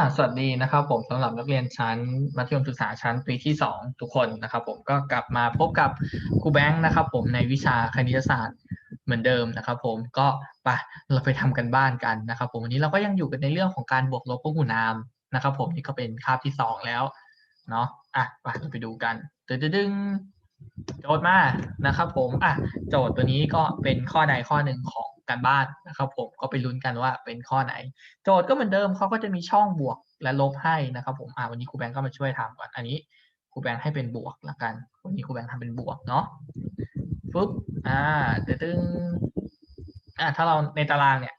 อ่าสวัสดีนะครับผมสำหรับนักเรียนชั้นมัธยมศึกษาชั้นปีที่สองทุกคนนะครับผมก็กลับมาพบกับครูแบงค์นะครับผมในวิชาคณิตศาสตร์เหมือนเดิมนะครับผมก็ไปเราไปทำกันบ้านกันนะครับผมวันนี้เราก็ยังอยู่กันในเรื่องของการบวกลบพวกหูนามนะครับผมนี่ก็เป็นคาบที่สองแล้วเนาะอะไปเราไปดูกันตึ้งดึงโจทย์มานะครับผมอะโจทย์ตัวนี้ก็เป็นข้อใดข้อหนึ่งของ การบ้านนะครับผมก็ไปลุ้นกันว่าเป็นข้อไหน โจทย์ก็เหมือนเดิมเขาก็จะมีช่องบวกและลบให้นะครับผมอ่าวันนี้ครูแบงก์ก็มาช่วยทำก่อนอันนี้ครูแบงก์ให้เป็นบวกละกัน วันนี้ครูแบงก์ทำเป็นบวกเนาะปุ๊บอ่าตึ้งอ่าถ้าเราในตารางเนี่ย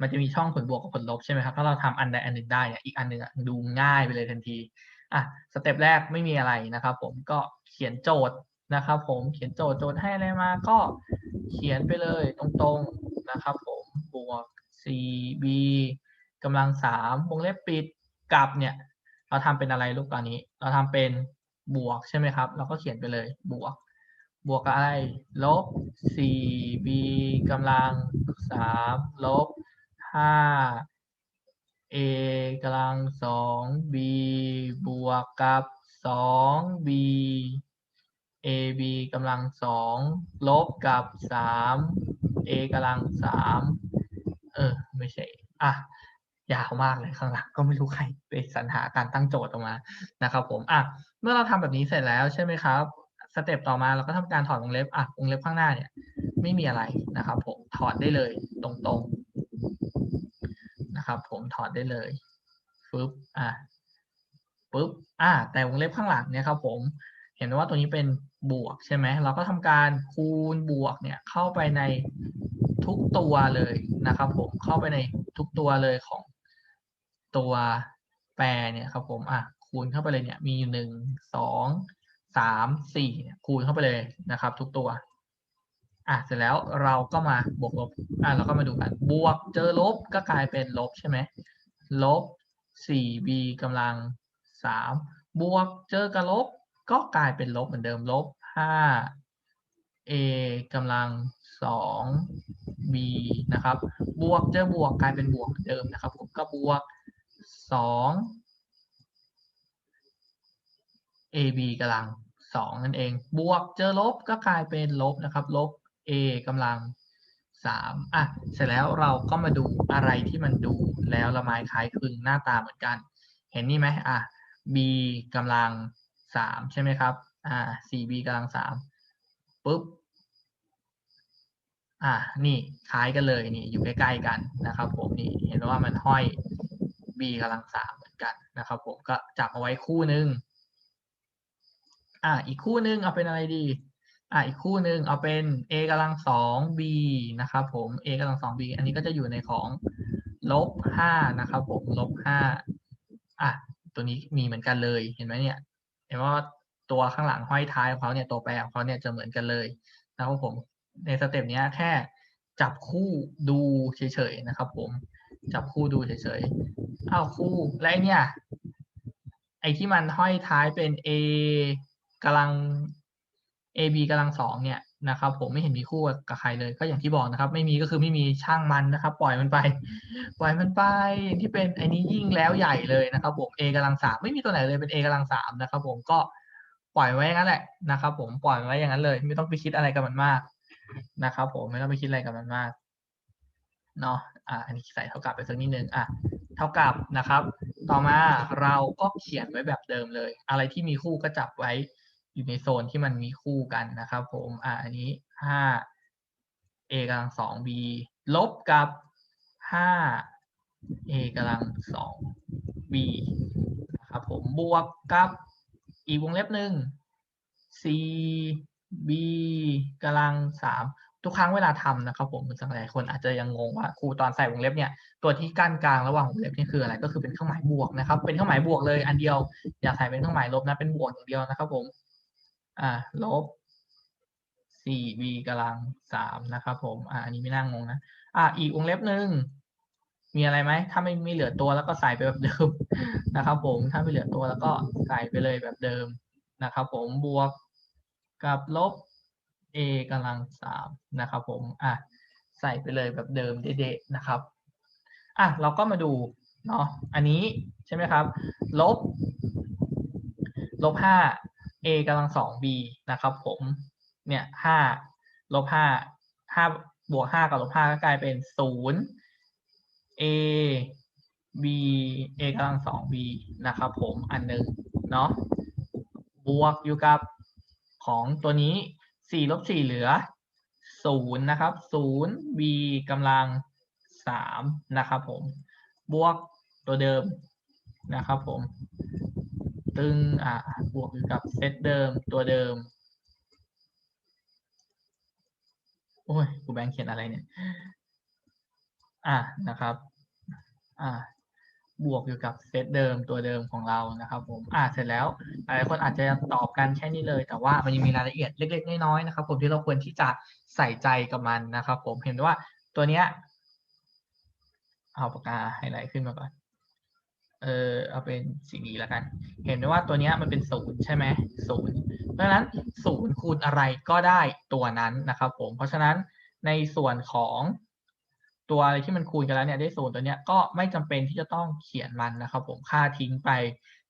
มันจะมีช่องผลบวกกับผลลบใช่ไหมครับถ้าเราทำอันใดอันหนึ่งได้เนี่ยอีกอันหนึ่งดูง่ายไปเลยทันทีอะสเต็ปแรกไม่มีอะไรนะครับ ผมก็เขียนโจทย์นะครับผมเขียนโจทย์โจทย์ให้อะไรมาก็เขียนไปเลยตรง นะครับผมบวก 4b กำลังสามวงเล็บปิดกับเนี่ยเราทำเป็นอะไรลูกตอนนี้ เราทำเป็นบวกใช่ไหมครับ เราก็เขียนไปเลยบวก บวกกับอะไร ลบ 4b กำลังสามลบ 5 a กำลังสอง b บวกกับสอง b ab กำลังสองลบกับสาม a กำลังสามเออ ไม่ใช่ อะยาวมากเลยข้างหลังก็ไม่รู้ใครไปสรรหาการตั้งโจทย์ออกมานะครับผมอะเมื่อเราทำแบบนี้เสร็จแล้วใช่ไหมครับสเต็ปต่อมาเราก็ทำการถอดวงเล็บอะวงเล็บข้างหน้าเนี่ย ไม่มีอะไรนะครับ ผมถอดได้เลยตรงๆนะครับ ผมถอดได้เลยฟึบอะปึ๊บอะแต่วงเล็บข้างหลังเนี่ยครับ ผม เห็นว่าตัวนี้เป็นบวกใช่ไหมเราก็ทำการคูณบวกเนี่ยเข้าไปในทุกตัวเลยนะครับผมเข้าไปในทุกตัวเลยของตัวแปรเนี่ยครับผมอะคูณเข้าไปเลยเนี่ยมีหนึ่งสองสามสี่คูณเข้าไปเลยนะครับ ทุกตัวอะเสร็จแล้วเราก็มาบวกลบอะเราก็มาดูกันบวกเจอลบก็กลายเป็นลบใช่ไหมลบ 4b กำลัง 3 บวกเจอกับลบ ก็กลายเป็นลบเหมือนเดิมลบ 5a กำลัง 2b นะครับ บวกเจอบวกกลายเป็นบวกเหมือนเดิมนะครับผมก็บวก2 ab กำลัง2นั่นเอง บวกเจอลบก็กลายเป็นลบนะครับ ลบ a กำลัง3อะ เสร็จแล้วเราก็มาดูอะไรที่มันดูแล้วละไม้คล้ายคลึงหน้าตาเหมือนกัน เห็นนี่ไหมอะ b กำลัง 3ใช่ไหมครับ อ่า 4b กำลัง3ปุ๊บ อ่า นี่คล้ายกันเลยนี่อยู่ใกล้ๆกันนะครับ ผมนี่เห็นว่ามันห้อย b กำลัง3เหมือนกันนะครับ ผมก็จับเอาไว้คู่หนึ่งอ่า อีกคู่หนึ่งเอาเป็นอะไรดี อ่า อีกคู่หนึ่งเอาเป็น a กำลังสอง b นะครับผม a กำลังสอง b อันนี้ก็จะอยู่ในของลบห้านะครับ ผมลบห้าอะตัวนี้มีเหมือนกันเลยเห็นไหมเนี่ย เห็นว่าตัวข้างหลังห้อยท้ายของเขาเนี่ยตัวแปรของเขาเนี่ยจะเหมือนกันเลยนะครับผมในสเต็ปนี้แค่จับคู่ดูเฉยๆนะครับ ผมจับคู่ดูเฉยๆอ้าวคู่และไอเนี่ยไอที่มันห้อยท้ายเป็น a กำลัง ab กำลังสองเนี่ย นะครับ ผมไม่เห็นมีคู่กับใครเลย ก็อย่างที่บอกนะครับ ไม่มีก็คือไม่มีช่างมันนะครับ ปล่อยมันไป ปล่อยมันไปอย่างที่เป็นไอ้นี้ยิ่งแล้วใหญ่เลยนะครับ ผม a กำลังสามไม่มีตัวไหนเลยเป็น a กำลังสามนะครับ ผมก็ปล่อยไว้อย่างนั้นแหละนะครับ ผมปล่อยไว้อย่างนั้นเลย ไม่ต้องไปคิดอะไรกับมันมากนะครับ ผมไม่ต้องไปคิดอะไรกับมันมากเนาะอ่าอันนี้ใส่เท่ากับไปสักนิดนึงอะเท่ากับนะครับ ต่อมาเราก็เขียนไว้แบบเดิมเลย อะไรที่มีคู่ก็จับไว้ อยู่ในโซนที่มันมีคู่กันนะครับผมอ่าอันนี้ห้า a กำลังสอง b ลบกับห้า a กำลังสอง b นะครับผมบวกกับอีกวงเล็บหนึ่ง c b กำลังสามทุกครั้งเวลาทำนะครับผมสังหลายคนอาจจะยังงงว่าครูตอนใส่วงเล็บเนี่ยตัวที่กั้นกลางระหว่างวงเล็บนี่คืออะไรก็คือเป็นเครื่องหมายบวกนะครับ เป็นเครื่องหมายบวกเลยอันเดียวอย่าใส่เป็นเครื่องหมายลบนะเป็นบวกอย่างเดียวนะครับผม อ่าลบ 4b กำลัง 3 นะครับผม อ่าอันนี้ไม่น่างงนะ อ่าอีกวงเล็บหนึ่งมีอะไรไหม ถ้าไม่ไม่เหลือตัวแล้วก็ใส่ไปแบบเดิมนะครับ ผม ถ้าไม่เหลือตัวแล้วก็ใส่ไปเลยแบบเดิมนะครับ ผม บวกกับลบ a กำลัง 3 นะครับผม อะใส่ไปเลยแบบเดิมเด็ดๆนะครับ อะเราก็มาดูเนาะ อันนี้ใช่ไหมครับ ลบ ลบห้า a กำลังสอง b นะครับผมเนี่ยห้าลบห้าห้าบวกห้ากับลบห้าก็กลายเป็นศูนย์ a b a กำลังสอง b นะครับผมอันหนึ่งเนาะบวกอยู่กับของตัวนี้สี่ลบสี่เหลือศูนย์นะครับศูนย์ b กำลังสามนะครับผมบวกตัวเดิมนะครับผม ตึงอ่าบวกอยู่กับเซตเดิมตัวเดิม โอ้ยกูแบงค์เขียนอะไรเนี่ย อะนะครับ อ่า บวกอยู่กับเซตเดิมตัวเดิมของเรานะครับ ผม อ่าเสร็จแล้วหลายคนอาจจะตอบกันแค่นี้เลย แต่ว่ามันยังมีรายละเอียดเล็ก ๆ น้อยๆนะครับ ผมที่เราควรที่จะใส่ใจกับมันนะครับ ผมเห็นว่าตัวเนี้ยเอาปากกาไฮไลท์ขึ้นมาก่อน เออเอาเป็นสีนี้แล้วกัน เห็นไหมว่าตัวนี้มันเป็นศูนย์ใช่ไหมศูนย์เพราะฉะนั้นศูนย์คูณอะไรก็ได้ตัวนั้นนะครับผม เพราะฉะนั้นในส่วนของตัวอะไรที่มันคูณกันแล้วเนี่ยได้ศูนย์ตัวเนี้ยก็ไม่จำเป็นที่จะต้องเขียนมันนะครับผมค่าทิ้งไป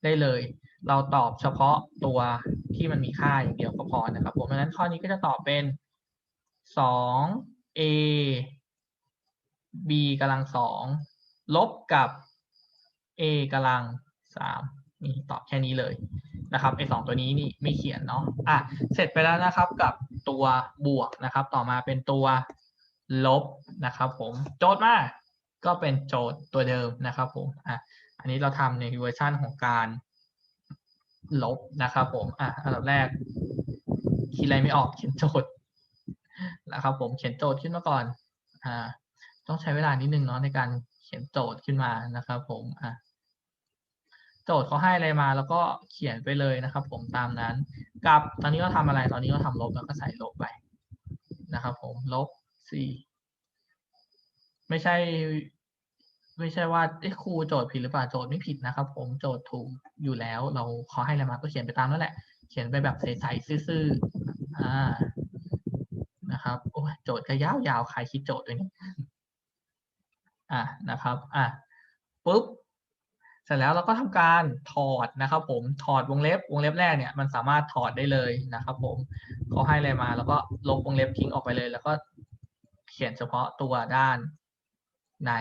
ได้เลย เราตอบเฉพาะตัวที่มันมีค่าอย่างเดียวก็พอนะครับผมเพราะฉะนั้นข้อนี้ก็จะตอบเป็นสอง a b กำลังสองลบกับ a กำลังสามนี่ตอบแค่นี้เลยนะครับไอสองตัวนี้นี่ไม่เขียนเนาะอะเสร็จไปแล้วนะครับกับตัวบวกนะครับ ต่อมาเป็นตัวลบนะครับ ผมโจทย์มาก็เป็นโจทย์ตัวเดิมนะครับ ผมอะอันนี้เราทำในเวอร์ชันของการลบนะครับ ผมอะอันดับแรกคิดอะไรไม่ออกเขียนโจทย์นะครับ ผมเขียนโจทย์ขึ้นมาก่อนอ่าต้องใช้เวลานิดนึงเนาะในการ ขียนโจทย์ขึ้นมานะครับ ผมอะโจทย์เขาให้อะไรมาแล้วก็เขียนไปเลยนะครับ ผมตามนั้น กับตอนนี้เราทำอะไรตอนนี้เราทำลบแล้วก็ใส่ลบไปนะครับ ผมลบสี่ไม่ใช่ ไม่ใช่ว่าเอ้ครูโจทย์ผิดหรือเปล่าโจทย์ไม่ผิดนะครับ ผมโจทย์ถูกอยู่แล้ว เราเขาให้อะไรมาก็เขียนไปตามนั่นแหละ เขียนไปแบบใสๆซื่อๆอ่านะครับโอ้โจทย์ก็ยาวๆใครคิดโจทย์ด้วยเนี่ย อะนะครับอะปุ๊บเสร็จแล้วเราก็ทำการถอดนะครับผมถอดวงเล็บวงเล็บแรกเนี่ยมันสามารถถอดได้เลยนะครับผมเขาให้อะไรมาแล้วก็ลบวงเล็บทิ้งออกไปเลย แล้วก็เขียนเฉพาะตัวด้านใน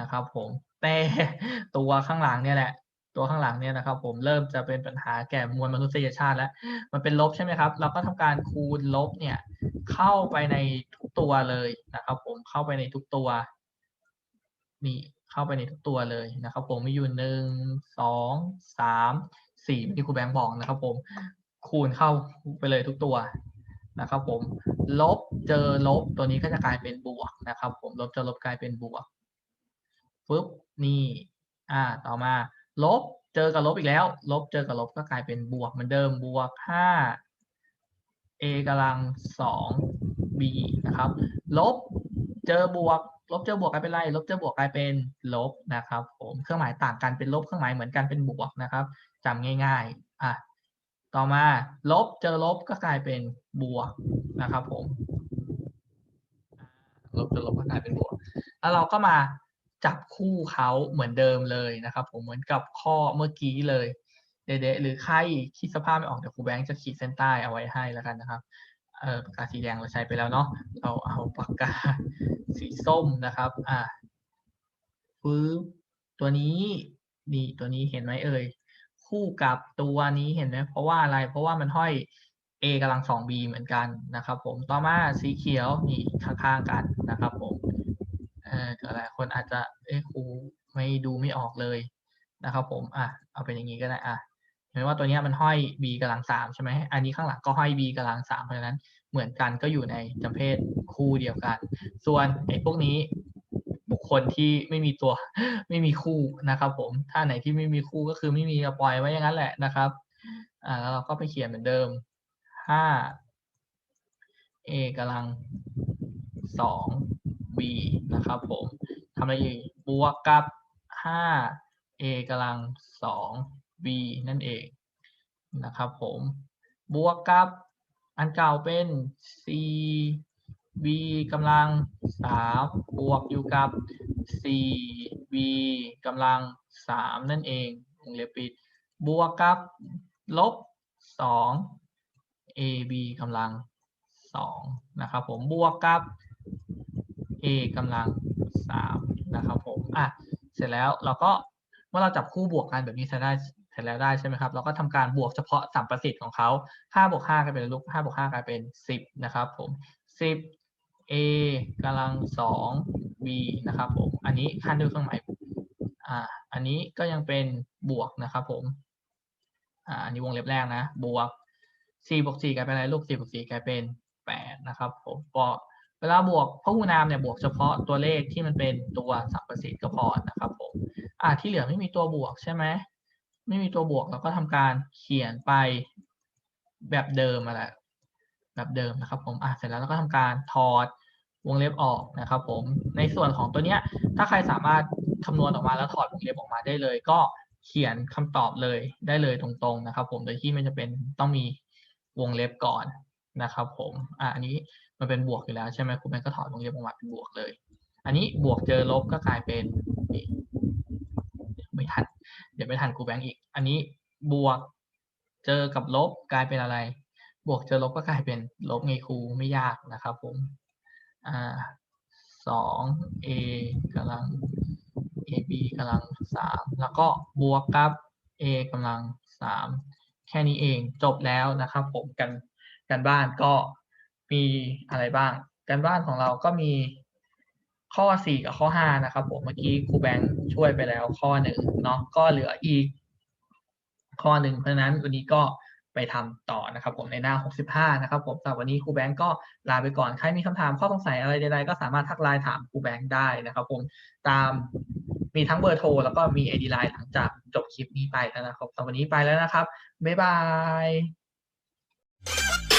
นะครับผมแต่ตัวข้างหลังเนี่ยแหละ ตัวข้างหลังเนี่ยนะครับ ผมเริ่มจะเป็นปัญหาแก่มวลมนุษยชาติแล้ว มันเป็นลบใช่ไหมครับ เราก็ทำการคูณลบเนี่ยเข้าไปในทุกตัวเลยนะครับ ผมเข้าไปในทุกตัว นี่เข้าไปในทุกตัวเลยนะครับ ผมมีอยู่หนึ่งสองสามสี่ที่ครูแบงค์บอกนะครับ ผมคูณเข้าไปเลยทุกตัวนะครับผมลบเจอลบตัวนี้ก็จะกลายเป็นบวกนะครับ ผมลบเจอลบกลายเป็นบวกปุ๊บนี่อ่าต่อมา ลบเจอกับลบอีกแล้ว ลบเจอกับลบก็กลายเป็นบวกเหมือนเดิมบวกห้า a กำลังสอง b นะครับ ลบเจอบวก ลบเจอบวกกลายเป็นไรลบเจอบวกกลายเป็นลบนะครับผมเครื่องหมายต่างกันเป็นลบเครื่องหมายเหมือนกันเป็นบวกนะครับจำง่ายๆอะต่อมาลบเจอลบก็กลายเป็นบวกนะครับ ผม ลบเจอลบก็กลายเป็นบวกแล้วเราก็มาจับคู่เขาเหมือนเดิมเลยนะครับ ผมเหมือนกับข้อเมื่อกี้เลยเดะหรือใครคิดสภาพไม่ออกเดี๋ยวครูแบงค์จะขีดเส้นใต้เอาไว้ให้แล้วกันนะครับ เออปากกาสีแดงเราใช้ไปแล้วเนาะเราเอาปากกาสีส้มนะครับอ่าปึ๊บตัวนี้นี่ตัวนี้เห็นไหมเอ่ยคู่กับตัวนี้เห็นไหมเพราะว่าอะไรเพราะว่ามันห้อย a กำลังสอง b เหมือนกันนะครับ ผมต่อมาสีเขียวนี่ข้างๆกันนะครับผมเอ่อหลายคนอาจจะเอ้ครูไม่ดูไม่ออกเลยนะครับ ผมอะเอาเป็นอย่างนี้ก็ได้อะ เห็นว่าตัวนี้มันห้อย b กำลังสามใช่ไหมอันนี้ข้างหลังก็ห้อย b กำลังสามเพราะฉะนั้นเหมือนกันก็อยู่ในจำเพศคู่เดียวกัน ส่วนไอ้พวกนี้บุคคลที่ไม่มีตัวไม่มีคู่นะครับผมถ้าไหนที่ไม่มีคู่ก็คือไม่มีปล่อยไว้อย่างนั้นแหละนะครับอ่าแล้วเราก็ไปเขียนเหมือนเดิมห้า a กำลังสอง b นะครับผมทำอะไรอีกบวกกับห้า a กำลังสอง b นั่นเองนะครับผมบวกกับอันเก่าเป็น c b กำลังสามบวกอยู่กับสี่ b กำลังสามนั่นเองวงเล็บปิดบวกกับลบสอง ab กำลังสองนะครับผมบวกกับ a กำลังสามนะครับผมอะเสร็จแล้วเราก็เมื่อเราจับคู่บวกกันแบบนี้เสร็จได้ เสร็จแล้วได้ใช่ไหมครับ เราก็ทำการบวกเฉพาะสัมประสิทธิ์ของเขาห้าบวกห้ากลายเป็นลูกห้าบวกห้ากลายเป็นสิบนะครับผมสิบ a กำลังสอง b นะครับผมอันนี้ขั้นด้วยเครื่องหมายอ่าอันนี้ก็ยังเป็นบวกนะครับผมอ่าอันนี้วงเล็บแรกนะบวก4บวก4กลายเป็นอะไรลูก4บวก4กลายเป็น 8 นะครับผมก็เวลาบวกพหูนามเนี่ยบวกเฉพาะตัวเลขที่มันเป็นตัวสัมประสิทธิ์ก็พอนะครับผมอ่าที่เหลือไม่มีตัวบวกใช่ไหม ไม่มีตัวบวกเราก็ทำการเขียนไปแบบเดิมมาแหละแบบเดิมนะครับ ผมอ่าเสร็จแล้วเราก็ทำการถอดวงเล็บออกนะครับผมในส่วนของตัวเนี้ย ถ้าใครสามารถคำนวณออกมาแล้วถอดวงเล็บออกมาได้เลย ก็เขียนคำตอบเลยได้เลยตรงๆนะครับ ผมโดยที่ไม่จะเป็นต้องมีวงเล็บก่อนนะครับ ผมอ่าอันนี้มันเป็นบวกอยู่แล้วใช่ไหมครูแบงก์ก็ถอดวงเล็บออกมาเป็นบวกเลย อันนี้บวกเจอลบก็กลายเป็น ไม่ทัน เดี๋ยวไม่ทันครูแบงก์อีก อันนี้บวกเจอกับลบกลายเป็นอะไร บวกเจอลบก็กลายเป็นลบไงครูไม่ยากนะครับผมอ่าสอง a กำลัง ab กำลังสามแล้วก็บวกกับ a กำลังสามแค่นี้เองจบแล้วนะครับ ผมกันกันบ้านก็มีอะไรบ้าง กันบ้านของเราก็มี ข้อ 4 กับข้อ 5 นะครับผมเมื่อกี้ครูแบงค์ช่วยไปแล้วข้อหนึ่งเนาะก็เหลืออีก ข้อหนึ่งเพราะฉะนั้นวันนี้ก็ไปทำต่อนะครับ ผมในหน้า 65 นะครับ ผมสำหรับวันนี้ครูแบงก์ก็ลาไปก่อนใครมีคำถามข้อสงสัยอะไรใดๆก็สามารถทักไลน์ถามครูแบงก์ได้นะครับ ผมตามมีทั้งเบอร์โทรแล้วก็มี ID ไลน์หลังจากจบคลิปนี้ไปแล้วนะครับสำหรับวันนี้ไปแล้วนะครับบ๊ายบาย